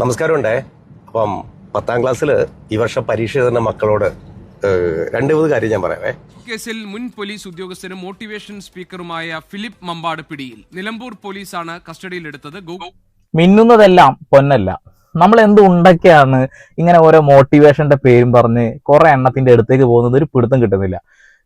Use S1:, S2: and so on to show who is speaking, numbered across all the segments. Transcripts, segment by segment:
S1: നമസ്കാരമുണ്ടേ. അപ്പം പത്താം ക്ലാസ്സിൽ ഈ വർഷം പരീക്ഷ എഴുതുന്ന മക്കളോട് രണ്ട് മൂന്ന് കാര്യം ഞാൻ പറയാവേ.
S2: കേസിൽ മുൻ പോലീസ് ഉദ്യോഗസ്ഥനും മോട്ടിവേഷൻ സ്പീക്കറുമായ ഫിലിപ്പ് മമ്പാട് പിടിയിൽ നിലമ്പൂർ പോലീസാണ് കസ്റ്റഡിയിലെടുത്തത്.
S3: മിന്നുന്നതെല്ലാം പൊന്നല്ല. നമ്മൾ എന്ത് ഉണ്ടൊക്കെയാണ് ഇങ്ങനെ ഓരോ മോട്ടിവേഷന്റെ പേരും പറഞ്ഞ് കുറെ എണ്ണത്തിന്റെ അടുത്തേക്ക് പോകുന്നത് ഒരു പിടുത്തം കിട്ടുന്നില്ല.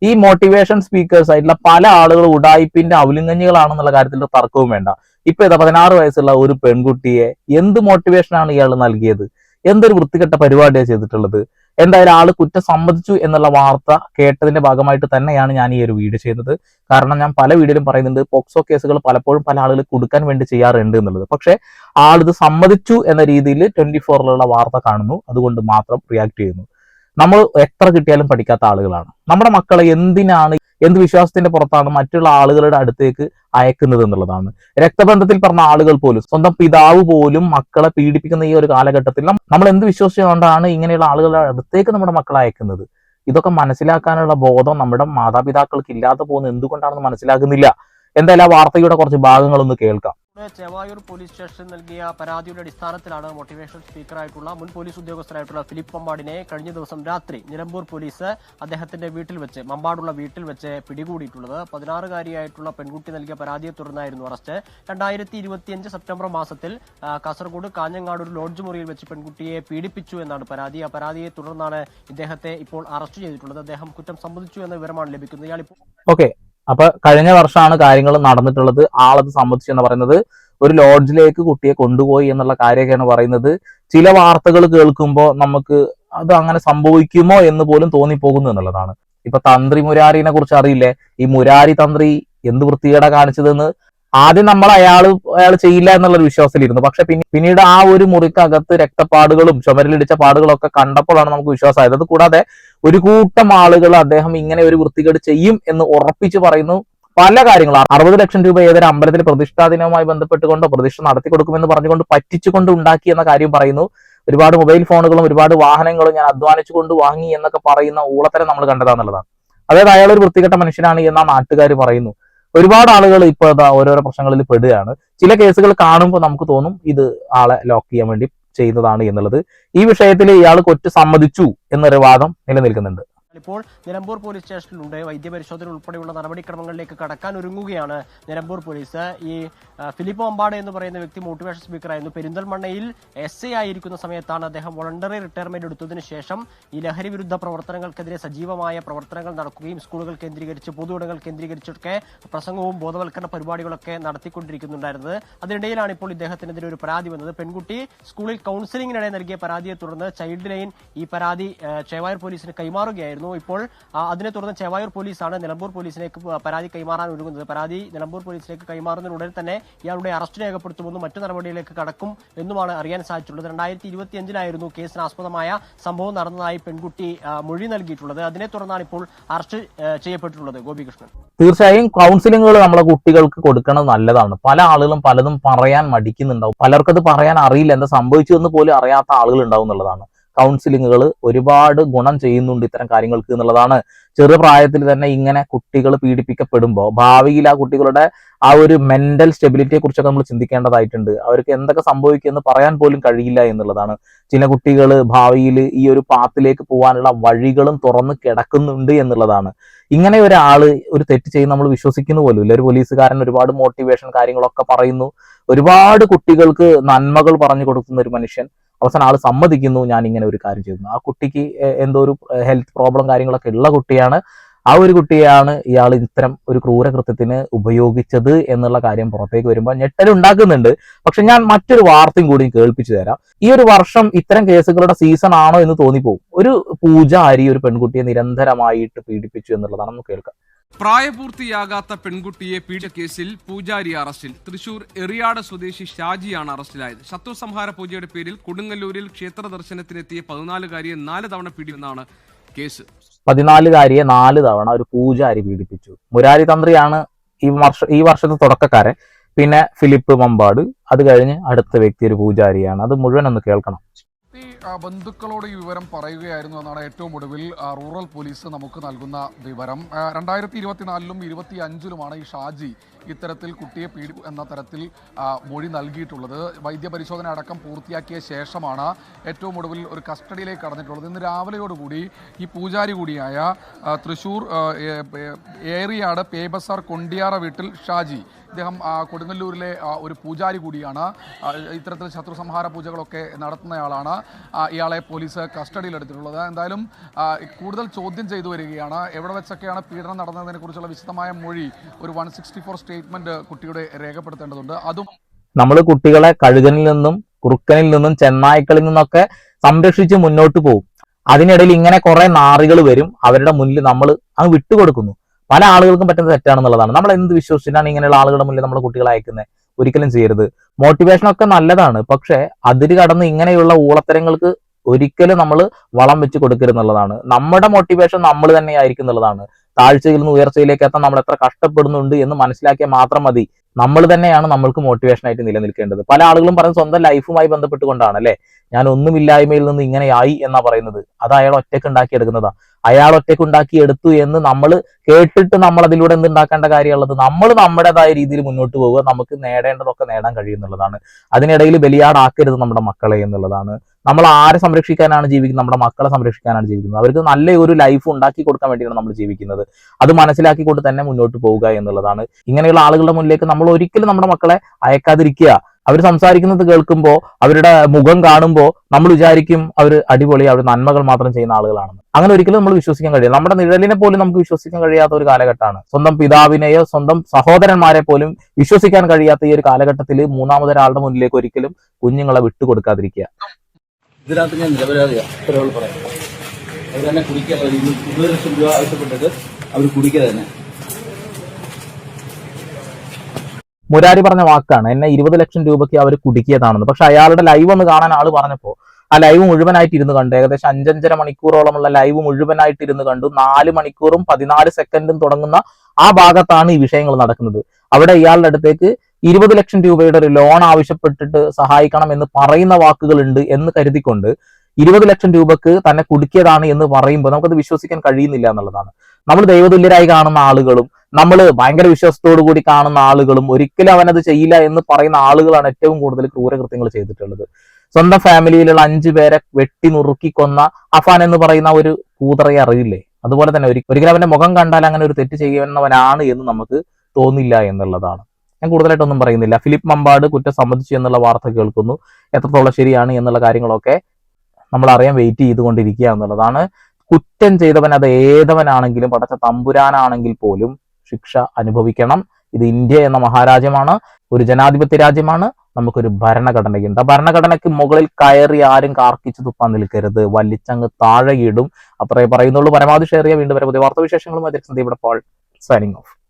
S3: ഈ മോട്ടിവേഷൻ സ്പീക്കേഴ്സ് ആയിട്ടുള്ള പല ആളുകൾ ഉടായിപ്പിന്റെ അവലിംഗഞ്ഞികളാണെന്നുള്ള കാര്യത്തിൽ തർക്കവും വേണ്ട. ഇപ്പൊ ഇതാ പതിനാറ് വയസ്സുള്ള ഒരു പെൺകുട്ടിയെ എന്ത് മോട്ടിവേഷനാണ് ഇയാൾ നൽകിയത്? എന്തൊരു വൃത്തികെട്ട പരിപാടിയാണ് ചെയ്തിട്ടുള്ളത്? എന്തായാലും ആൾ കുറ്റം സമ്മതിച്ചു എന്നുള്ള വാർത്ത കേട്ടതിന്റെ ഭാഗമായിട്ട് തന്നെയാണ് ഞാൻ ഈ ഒരു വീഡിയോ ചെയ്യുന്നത്. കാരണം ഞാൻ പല വീഡിയോയിലും പറയുന്നുണ്ട് പോക്സോ കേസുകൾ പലപ്പോഴും പല ആളുകൾ കൊടുക്കാൻ വേണ്ടി ചെയ്യാറുണ്ട് എന്നുള്ളത്. പക്ഷെ ആളിത് സമ്മതിച്ചു എന്ന രീതിയിൽ ട്വന്റി ഫോറിലുള്ള വാർത്ത കാണുന്നു. അതുകൊണ്ട് മാത്രം റിയാക്ട് ചെയ്യുന്നു. നമ്മൾ എത്ര കിട്ടിയാലും പഠിക്കാത്ത ആളുകളാണ്. നമ്മുടെ മക്കളെ എന്തിനാണ് എന്ത് വിശ്വാസത്തിന്റെ പുറത്താണ് മറ്റുള്ള ആളുകളുടെ അടുത്തേക്ക് അയക്കുന്നത് എന്നുള്ളതാണ്. രക്തബന്ധത്തിൽ പറഞ്ഞ ആളുകൾ പോലും സ്വന്തം പിതാവ് പോലും മക്കളെ പീഡിപ്പിക്കുന്ന ഈ ഒരു കാലഘട്ടത്തിൽ നമ്മൾ എന്ത് വിശ്വസിച്ചുകൊണ്ടാണ് ഇങ്ങനെയുള്ള ആളുകളുടെ അടുത്തേക്ക് നമ്മുടെ മക്കളെ അയക്കുന്നത്? ഇതൊക്കെ മനസ്സിലാക്കാനുള്ള ബോധം നമ്മുടെ മാതാപിതാക്കൾക്ക് ഇല്ലാതെ പോകുന്നത് എന്തുകൊണ്ടാണെന്ന് മനസ്സിലാക്കുന്നില്ല എന്തായാലും ആ വാർത്തയുടെ കുറച്ച് ഭാഗങ്ങളൊന്ന് കേൾക്കാം.
S4: ചേവായൂർ പോലീസ് സ്റ്റേഷൻ നൽകിയ പരാതിയുടെ അടിസ്ഥാനത്തിലാണ് മോട്ടിവേഷൻ സ്പീക്കറായിട്ടുള്ള മുൻ പോലീസ് ഉദ്യോഗസ്ഥരായിട്ടുള്ള ഫിലിപ്പ് മമ്പാടിനെ കഴിഞ്ഞ ദിവസം രാത്രി നിലമ്പൂർ പോലീസ് അദ്ദേഹത്തിന്റെ വീട്ടിൽ വെച്ച് മമ്പാടുള്ള വീട്ടിൽ വെച്ച് പിടികൂടിയിട്ടുള്ളത്. പതിനാറുകാരിയായിട്ടുള്ള പെൺകുട്ടി നൽകിയ പരാതിയെ തുടർന്നായിരുന്നു അറസ്റ്റ്. രണ്ടായിരത്തി ഇരുപത്തിയഞ്ച് സെപ്റ്റംബർ മാസത്തിൽ കാസർഗോഡ് കാഞ്ഞങ്ങാട് ഒരു ലോഡ്ജ് മുറിയിൽ വെച്ച് പെൺകുട്ടിയെ പീഡിപ്പിച്ചു എന്നാണ് പരാതി. ആ പരാതിയെ തുടർന്നാണ് ഇദ്ദേഹത്തെ ഇപ്പോൾ അറസ്റ്റ് ചെയ്തിട്ടുള്ളത്. അദ്ദേഹം കുറ്റം സമ്മതിച്ചു എന്ന വിവരമാണ് ലഭിക്കുന്നത്. ഇയാൾ ഇപ്പോൾ
S3: ഓക്കെ അപ്പൊ കഴിഞ്ഞ വർഷമാണ് കാര്യങ്ങൾ നടന്നിട്ടുള്ളത്. ആളത് സമ്മതിച്ചു എന്ന് പറയുന്നത് ഒരു ലോഡ്ജിലേക്ക് കുട്ടിയെ കൊണ്ടുപോയി എന്നുള്ള കാര്യമൊക്കെയാണ് പറയുന്നത്. ചില വാർത്തകൾ കേൾക്കുമ്പോൾ നമുക്ക് അത് അങ്ങനെ സംഭവിക്കുമോ എന്ന് പോലും തോന്നിപ്പോകുന്നു എന്നുള്ളതാണ്. ഇപ്പൊ തന്ത്രി മുരാരിനെ കുറിച്ച് അറിയില്ലേ? ഈ മുരാരി തന്ത്രി എന്ത് വൃത്തികേട കാണിച്ചതെന്ന്? ആദ്യം നമ്മൾ അയാൾ അയാൾ ചെയ്യില്ല എന്നുള്ളൊരു വിശ്വാസത്തിലിരുന്നു. പക്ഷെ പിന്നെ പിന്നീട് ആ ഒരു മുറിക്കകത്ത് രക്തപ്പാടുകളും ചുമരിലിടിച്ച പാടുകളും ഒക്കെ കണ്ടപ്പോഴാണ് നമുക്ക് വിശ്വാസമായത്. അത് കൂടാതെ ഒരു കൂട്ടം ആളുകൾ അദ്ദേഹം ഇങ്ങനെ ഒരു വൃത്തികേട് ചെയ്യും എന്ന് ഉറപ്പിച്ചു പറയുന്നു. പല കാര്യങ്ങളും അറുപത് ലക്ഷം രൂപ ഏതൊരു അമ്പലത്തിൽ പ്രതിഷ്ഠാ ദിനവുമായി ബന്ധപ്പെട്ടുകൊണ്ടോ പ്രതിഷ്ഠ നടത്തി കൊടുക്കുമെന്ന് പറഞ്ഞുകൊണ്ട് പറ്റിച്ചുകൊണ്ട് ഉണ്ടാക്കി എന്ന കാര്യം പറയുന്നു. ഒരുപാട് മൊബൈൽ ഫോണുകളും ഒരുപാട് വാഹനങ്ങളും ഞാൻ അധ്വാനിച്ചുകൊണ്ട് വാങ്ങി എന്നൊക്കെ പറയുന്ന ഊളത്തരം നമ്മൾ കണ്ടതാന്നുള്ളതാണ്. അതായത് അയാൾ ഒരു വൃത്തികെട്ട മനുഷ്യനാണ് എന്നാ നാട്ടുകാർ പറയുന്നു. ഒരുപാട് ആളുകൾ ഇപ്പൊ ദാ ഓരോരോ പ്രശ്നങ്ങളിൽ പെടുകയാണ്. ചില കേസുകൾ കാണുമ്പോൾ നമുക്ക് തോന്നും ഇത് ആളെ ലോക്ക് ചെയ്യാൻ വേണ്ടി ചെയ്യുന്നതാണ് എന്നുള്ളത്. ഈ വിഷയത്തിൽ ഇയാൾ കൊച്ചു സമ്മതിച്ചു എന്നൊരു വാദം നിലനിൽക്കുന്നുണ്ട്.
S4: ഇപ്പോൾ നിലമ്പൂർ പോലീസ് സ്റ്റേഷനിലുണ്ട്. വൈദ്യപരിശോധന ഉൾപ്പെടെയുള്ള നടപടിക്രമങ്ങളിലേക്ക് കടക്കാൻ ഒരുങ്ങുകയാണ് നിലമ്പൂർ പോലീസ്. ഈ ഫിലിപ്പ് ഒമ്പാട് എന്ന് പറയുന്ന വ്യക്തി മോട്ടിവേഷൻ സ്പീക്കറായിരുന്നു പെരിന്തൽമണ്ണയിൽ എസ് എ ആയിരിക്കുന്ന സമയത്താണ് അദ്ദേഹം വോളണ്ടറി റിട്ടയർമെന്റ് എടുത്തതിന് ശേഷം ഈ ലഹരി വിരുദ്ധ പ്രവർത്തനങ്ങൾക്കെതിരെ സജീവമായ പ്രവർത്തനങ്ങൾ നടക്കുകയും സ്കൂളുകൾ കേന്ദ്രീകരിച്ച് പൊതുവിടങ്ങൾ കേന്ദ്രീകരിച്ചൊക്കെ പ്രസംഗവും ബോധവൽക്കരണ പരിപാടികളൊക്കെ നടത്തിക്കൊണ്ടിരിക്കുന്നുണ്ടായിരുന്നത്. അതിനിടയിലാണ് ഇപ്പോൾ ഇദ്ദേഹത്തിനെതിരെ ഒരു പരാതി വന്നത്. പെൺകുട്ടി സ്കൂളിൽ കൗൺസിലിംഗിനിടെ നൽകിയ പരാതിയെ തുടർന്ന് ചൈൽഡ് ലൈൻ ഈ പരാതി ചേവായൂർ പോലീസിന് കൈമാറുകയായിരുന്നു. ഇപ്പോൾ ആ, അതിനെ തുടർന്ന് ചെവായൂർ പോലീസാണ് നിലമ്പൂർ പോലീസിലേക്ക് പരാതി കൈമാറാൻ ഒരുങ്ങുന്നത്. പരാതി നിലമ്പൂർ പോലീസിലേക്ക് കൈമാറുന്നതിനുടൻ തന്നെ ഇയാളുടെ അറസ്റ്റ് രേഖപ്പെടുത്തുമെന്നും മറ്റു നടപടിയിലേക്ക് കടക്കും എന്നുമാണ് അറിയാൻ സാധിച്ചിട്ടുള്ളത്. രണ്ടായിരത്തി ഇരുപത്തിയഞ്ചിലായിരുന്നു കേസിനാസ്പദമായ സംഭവം നടന്നതായി പെൺകുട്ടി മൊഴി നൽകിയിട്ടുള്ളത്. അതിനെ തുടർന്നാണ് ഇപ്പോൾ അറസ്റ്റ് ചെയ്യപ്പെട്ടിട്ടുള്ളത്. ഗോപികൃഷ്ണൻ.
S3: തീർച്ചയായും കൗൺസിലിംഗുകൾ നമ്മളെ കുട്ടികൾക്ക് കൊടുക്കുന്നത് നല്ലതാണ്. പല ആളുകളും പലതും പറയാൻ മടിക്കുന്നുണ്ടാവും. പലർക്കത് പറയാൻ അറിയില്ല. എന്താ സംഭവിച്ചു എന്ന് പോലും അറിയാത്ത ആളുകൾ ഉണ്ടാവും എന്നുള്ളതാണ്. കൗൺസിലിങ്ങുകൾ ഒരുപാട് ഗുണം ചെയ്യുന്നുണ്ട് ഇത്തരം കാര്യങ്ങൾക്ക് എന്നുള്ളതാണ്. ചെറു പ്രായത്തിൽ തന്നെ ഇങ്ങനെ കുട്ടികൾ പീഡിപ്പിക്കപ്പെടുമ്പോൾ ഭാവിയിൽ ആ കുട്ടികളുടെ ആ ഒരു മെന്റൽ സ്റ്റെബിലിറ്റിയെ കുറിച്ചൊക്കെ നമ്മൾ ചിന്തിക്കേണ്ടതായിട്ടുണ്ട്. അവർക്ക് എന്തൊക്കെ സംഭവിക്കുമെന്ന് പറയാൻ പോലും കഴിയില്ല എന്നുള്ളതാണ്. ചില കുട്ടികൾ ഭാവിയിൽ ഈ ഒരു പാത്തിലേക്ക് പോകാനുള്ള വഴികളും തുറന്ന് കിടക്കുന്നുണ്ട് എന്നുള്ളതാണ്. ഇങ്ങനെ ഒരാൾ ഒരു തെറ്റ് ചെയ്യുന്ന നമ്മൾ വിശ്വസിക്കുന്ന പോലും ഇല്ല. ഒരു പോലീസുകാരൻ ഒരുപാട് മോട്ടിവേഷൻ കാര്യങ്ങളൊക്കെ പറയുന്നു. ഒരുപാട് കുട്ടികൾക്ക് നന്മകൾ പറഞ്ഞു കൊടുക്കുന്ന ഒരു മനുഷ്യൻ. അവസാനം ആൾ സമ്മതിക്കുന്നു ഞാൻ ഇങ്ങനെ ഒരു കാര്യം ചെയ്യുന്നു ആ കുട്ടിക്ക് എന്തോ ഒരു ഹെൽത്ത് പ്രോബ്ലം കാര്യങ്ങളൊക്കെ ഉള്ള കുട്ടിയാണ്. ആ ഒരു കുട്ടിയാണ് ഇയാൾ ഇത്തരം ഒരു ക്രൂരകൃത്യത്തിന് ഉപയോഗിച്ചത് എന്നുള്ള കാര്യം പുറത്തേക്ക് വരുമ്പോൾ ഞെട്ടൽ ഉണ്ടാക്കുന്നുണ്ട്. പക്ഷെ ഞാൻ മറ്റൊരു വാർത്തയും കൂടി കേൾപ്പിച്ചു തരാം. ഈ ഒരു വർഷം ഇത്തരം കേസുകളുടെ സീസൺ ആണോ എന്ന് തോന്നിപ്പോകും ഒരു പൂജാരി ഒരു പെൺകുട്ടിയെ നിരന്തരമായിട്ട് പീഡിപ്പിച്ചു എന്നുള്ളതാണ് നമുക്ക് കേൾക്കാം.
S2: പ്രായപൂർത്തിയാകാത്ത പെൺകുട്ടിയെ പീഡിച്ച കേസിൽ പൂജാരി അറസ്റ്റിൽ. തൃശൂർ എറിയാട് സ്വദേശി ഷാജിയാണ് അറസ്റ്റിലായത്. ശത്രുസംഹാര പൂജയുടെ പേരിൽ കൊടുങ്ങല്ലൂരിൽ ക്ഷേത്ര ദർശനത്തിനെത്തിയ പതിനാലുകാരിയെ നാല് തവണ പീഡിപ്പിന്നാണ് കേസ്.
S3: പതിനാലുകാരിയെ നാല് തവണ ഒരു പൂജാരി പീഡിപ്പിച്ചു. മുരാരി തന്ത്രിയാണ് ഈ വർഷ ഈ വർഷത്തെ തുടക്കക്കാരൻ. പിന്നെ ഫിലിപ്പ് മമ്പാട്. അത് കഴിഞ്ഞ് അടുത്ത വ്യക്തി ഒരു പൂജാരിയാണ്. അത് മുഴുവൻ ഒന്ന് കേൾക്കണം.
S5: ആ, ബന്ധുക്കളോട് ഈ വിവരം പറയുകയായിരുന്നു എന്നാണ് ഏറ്റവും ഒടുവിൽ റൂറൽ പോലീസ് നമുക്ക് നൽകുന്ന വിവരം. രണ്ടായിരത്തി ഇരുപത്തിനാലിലും ഇരുപത്തി അഞ്ചിലുമാണ് ഈ ഷാജി ഇത്തരത്തിൽ കുട്ടിയെ പീഡി എന്ന തരത്തിൽ മൊഴി നൽകിയിട്ടുള്ളത്. വൈദ്യപരിശോധന അടക്കം പൂർത്തിയാക്കിയ ശേഷമാണ് ഏറ്റവും ഒടുവിൽ ഒരു കസ്റ്റഡിയിലേക്ക് കടന്നിട്ടുള്ളത്. ഇന്ന് രാവിലെയോടുകൂടി ഈ പൂജാരി കൂടിയായ തൃശൂർ ഏറിയാട് പേബസാർ കൊണ്ടിയാറ വീട്ടിൽ ഷാജി ഇദ്ദേഹം കൊടുങ്ങല്ലൂരിലെ ഒരു പൂജാരി കൂടിയാണ്. ഇത്തരത്തിൽ ശത്രു സംഹാര പൂജകളൊക്കെ നടത്തുന്നയാളാണ് ഇയാളെ പോലീസ് കസ്റ്റഡിയിലെടുത്തിട്ടുള്ളത്. എന്തായാലും കൂടുതൽ ചോദ്യം ചെയ്തു വരികയാണ്. എവിടെ വെച്ചൊക്കെയാണ് പീഡനം നടന്നതിനെ കുറിച്ചുള്ള വിശദമായ മൊഴി ഒരു വൺ സിക്സ്റ്റി ഫോർ സ്റ്റേറ്റ്മെന്റ് കുട്ടിയുടെ രേഖപ്പെടുത്തേണ്ടതുണ്ട്. അതും
S3: നമ്മൾ കുട്ടികളെ കഴുകനിൽ നിന്നും കുറുക്കനിൽ നിന്നും ചെന്നായ്ക്കളിൽ നിന്നൊക്കെ സംരക്ഷിച്ച് മുന്നോട്ട് പോകും അതിനിടയിൽ ഇങ്ങനെ കുറെ നാറികൾ വരും. അവരുടെ മുന്നിൽ നമ്മൾ അങ്ങ് വിട്ടുകൊടുക്കുന്നു. പല ആളുകൾക്കും പറ്റുന്ന തെറ്റാണെന്നുള്ളതാണ്. നമ്മൾ എന്ത് വിശ്വസിച്ചിട്ടാണ് ഇങ്ങനെയുള്ള ആളുകളുടെ മുന്നിൽ നമ്മുടെ കുട്ടികളെ അയക്കുന്നത് ഒരിക്കലും ചെയ്യരുത്. മോട്ടിവേഷൻ ഒക്കെ നല്ലതാണ്. പക്ഷെ അതിര് കടന്ന് ഇങ്ങനെയുള്ള ഊളത്തരങ്ങൾക്ക് ഒരിക്കലും നമ്മൾ വളം വെച്ച് കൊടുക്കരുതെന്നുള്ളതാണ്. നമ്മുടെ മോട്ടിവേഷൻ നമ്മൾ തന്നെ ആയിരിക്കും എന്നുള്ളതാണ്. താഴ്ചയിൽ നിന്ന് ഉയർച്ചയിലേക്ക് എത്താൻ നമ്മൾ എത്ര കഷ്ടപ്പെടുന്നുണ്ട് എന്ന് മനസ്സിലാക്കിയാൽ മാത്രം മതി. നമ്മൾ തന്നെയാണ് നമ്മൾക്ക് മോട്ടിവേഷൻ ആയിട്ട് നിലനിൽക്കേണ്ടത്. പല ആളുകളും പറയുന്നത് സ്വന്തം ലൈഫുമായി ബന്ധപ്പെട്ടുകൊണ്ടാണ് അല്ലെ? ഞാൻ ഒന്നുമില്ലായ്മയിൽ നിന്ന് ഇങ്ങനെയായി എന്നാ പറയുന്നത്. അത് അയാൾ ഒറ്റയ്ക്ക് ഉണ്ടാക്കിയെടുക്കുന്നതാ. അയാൾ ഒറ്റയ്ക്ക് ഉണ്ടാക്കിയെടുത്തു എന്ന് നമ്മൾ കേട്ടിട്ട് നമ്മൾ അതിലൂടെ എന്ത് ഉണ്ടാക്കേണ്ട കാര്യമുള്ളത്? നമ്മൾ നമ്മുടേതായ രീതിയിൽ മുന്നോട്ട് പോവുക. നമുക്ക് നേടേണ്ടതൊക്കെ നേടാൻ കഴിയുന്നുള്ളതാണ് അതിനിടയിൽ ബലിയാടാക്കരുത് നമ്മുടെ മക്കളെ എന്നുള്ളതാണ്. നമ്മൾ ആരെ സംരക്ഷിക്കാനാണ് ജീവിക്കുന്നത്? നമ്മുടെ മക്കളെ സംരക്ഷിക്കാനാണ് ജീവിക്കുന്നത്. അവർക്ക് നല്ല ഒരു ലൈഫ് ഉണ്ടാക്കി കൊടുക്കാൻ വേണ്ടിയാണ് നമ്മൾ ജീവിക്കുന്നത്. അത് മനസ്സിലാക്കിക്കൊണ്ട് തന്നെ മുന്നോട്ട് പോവുക എന്നുള്ളതാണ്. ഇങ്ങനെയുള്ള ആളുകളുടെ മുന്നിലേക്ക് നമ്മൾ ഒരിക്കലും നമ്മുടെ മക്കളെ അയക്കാതിരിക്കുക. അവർ സംസാരിക്കുന്നത് കേൾക്കുമ്പോൾ അവരുടെ മുഖം കാണുമ്പോൾ നമ്മൾ വിചാരിക്കും അവർ അടിപൊളി അവർ നന്മകൾ മാത്രം ചെയ്യുന്ന ആളുകളാണെന്ന്. അങ്ങനെ ഒരിക്കലും നമ്മൾ വിശ്വസിക്കാൻ കഴിയില്ല. നമ്മുടെ നിഴലിനെ പോലും നമുക്ക് വിശ്വസിക്കാൻ കഴിയാത്ത ഒരു കാലഘട്ടമാണ്. സ്വന്തം പിതാവിനെയോ സ്വന്തം സഹോദരന്മാരെ പോലും വിശ്വസിക്കാൻ കഴിയാത്ത ഈ ഒരു കാലഘട്ടത്തിൽ മൂന്നാമതൊരാളുടെ മുന്നിലേക്ക് ഒരിക്കലും കുഞ്ഞുങ്ങളെ വിട്ടുകൊടുക്കാതിരിക്കുക.
S6: ഇതിനകത്ത് ഞാൻ നിരപരാധിയാണ് ഇത്രയുള്ള പറയാം അവർ തന്നെ കുടിക്കാൻ ഒരു ഇരുപത് ലക്ഷം രൂപ ആവശ്യപ്പെട്ടിട്ട് അവർ കുടിക്കുക തന്നെ
S3: മുരാരി പറഞ്ഞ വാക്കാണ്. എന്നെ ഇരുപത് ലക്ഷം രൂപയ്ക്ക് അവർ കുടുക്കിയതാണെന്ന്. പക്ഷെ അയാളുടെ ലൈവ് ഒന്ന് കാണാൻ ആൾ പറഞ്ഞപ്പോൾ ആ ലൈവ് മുഴുവനായിട്ട് ഇരുന്ന് കണ്ടു. ഏകദേശം അഞ്ചഞ്ചര മണിക്കൂറോളമുള്ള ലൈവ് മുഴുവനായിട്ട് ഇരുന്ന് കണ്ടു. നാല് മണിക്കൂറും പതിനാല് സെക്കൻഡും തുടങ്ങുന്ന ആ ഭാഗത്താണ് ഈ വിഷയങ്ങൾ നടക്കുന്നത്. അവിടെ ഇയാളുടെ അടുത്തേക്ക് ഇരുപത് ലക്ഷം രൂപയുടെ ഒരു ലോൺ ആവശ്യപ്പെട്ടിട്ട് സഹായിക്കണം എന്ന് പറയുന്ന വാക്കുകളുണ്ട് എന്ന് കരുതിക്കൊണ്ട് ഇരുപത് ലക്ഷം രൂപക്ക് തന്നെ കുടുക്കിയതാണ് എന്ന് പറയുമ്പോൾ നമുക്കത് വിശ്വസിക്കാൻ കഴിയുന്നില്ല എന്നുള്ളതാണ്. നമ്മൾ ദൈവതുല്യരായി കാണുന്ന ആളുകളും നമ്മൾ ഭയങ്കര വിശ്വാസത്തോടു കൂടി കാണുന്ന ആളുകളും ഒരിക്കലും അവനത് ചെയ്യില്ല എന്ന് പറയുന്ന ആളുകളാണ് ഏറ്റവും കൂടുതൽ ക്രൂരകൃത്യങ്ങൾ ചെയ്തിട്ടുള്ളത്. സ്വന്തം ഫാമിലിയിലുള്ള അഞ്ചു പേരെ വെട്ടി നുറുക്കി കൊന്ന അഫാൻ എന്ന് പറയുന്ന ഒരു കൂതറയെ അറിയില്ലേ? അതുപോലെ തന്നെ ഒരി- ഒരിക്കലും അവന്റെ മുഖം കണ്ടാൽ അങ്ങനെ ഒരു തെറ്റ് ചെയ്യുന്നവനാണ് എന്ന് നമുക്ക് തോന്നില്ല എന്നുള്ളതാണ്. ഞാൻ കൂടുതലായിട്ടൊന്നും പറയുന്നില്ല. ഫിലിപ്പ് മമ്പാട് കുറ്റം സമ്മതിച്ചു എന്നുള്ള വാർത്ത കേൾക്കുന്നു. എത്രത്തോളം ശരിയാണ് എന്നുള്ള കാര്യങ്ങളൊക്കെ നമ്മൾ അറിയാൻ വെയിറ്റ് ചെയ്തുകൊണ്ടിരിക്കുക എന്നുള്ളതാണ്. കുറ്റം ചെയ്തവൻ അത് ഏതവനാണെങ്കിലും പടച്ച തമ്പുരാനാണെങ്കിൽ പോലും ശിക്ഷ അനുഭവിക്കണം. ഇത് ഇന്ത്യ എന്ന മഹാരാജ്യമാണ് ഒരു ജനാധിപത്യ രാജ്യമാണ്. നമുക്കൊരു ഭരണഘടനയുണ്ട്. ആ ഭരണഘടനയ്ക്ക് മുകളിൽ കയറി ആരും കാർക്കിച്ചു തുപ്പാൻ നിൽക്കരുത്. വലിച്ചങ്ങ് താഴെയിടും അത്രേ പറയുന്നുള്ളൂ. പരമാവധി ഷെയർ ചെയ്യാൻ വീണ്ടും വരെ. പുതിയ വാർത്താവിശേഷങ്ങളുമായി സന്ദീപ് ഇവിടെ പാൾ സൈനിങ് ഓഫ്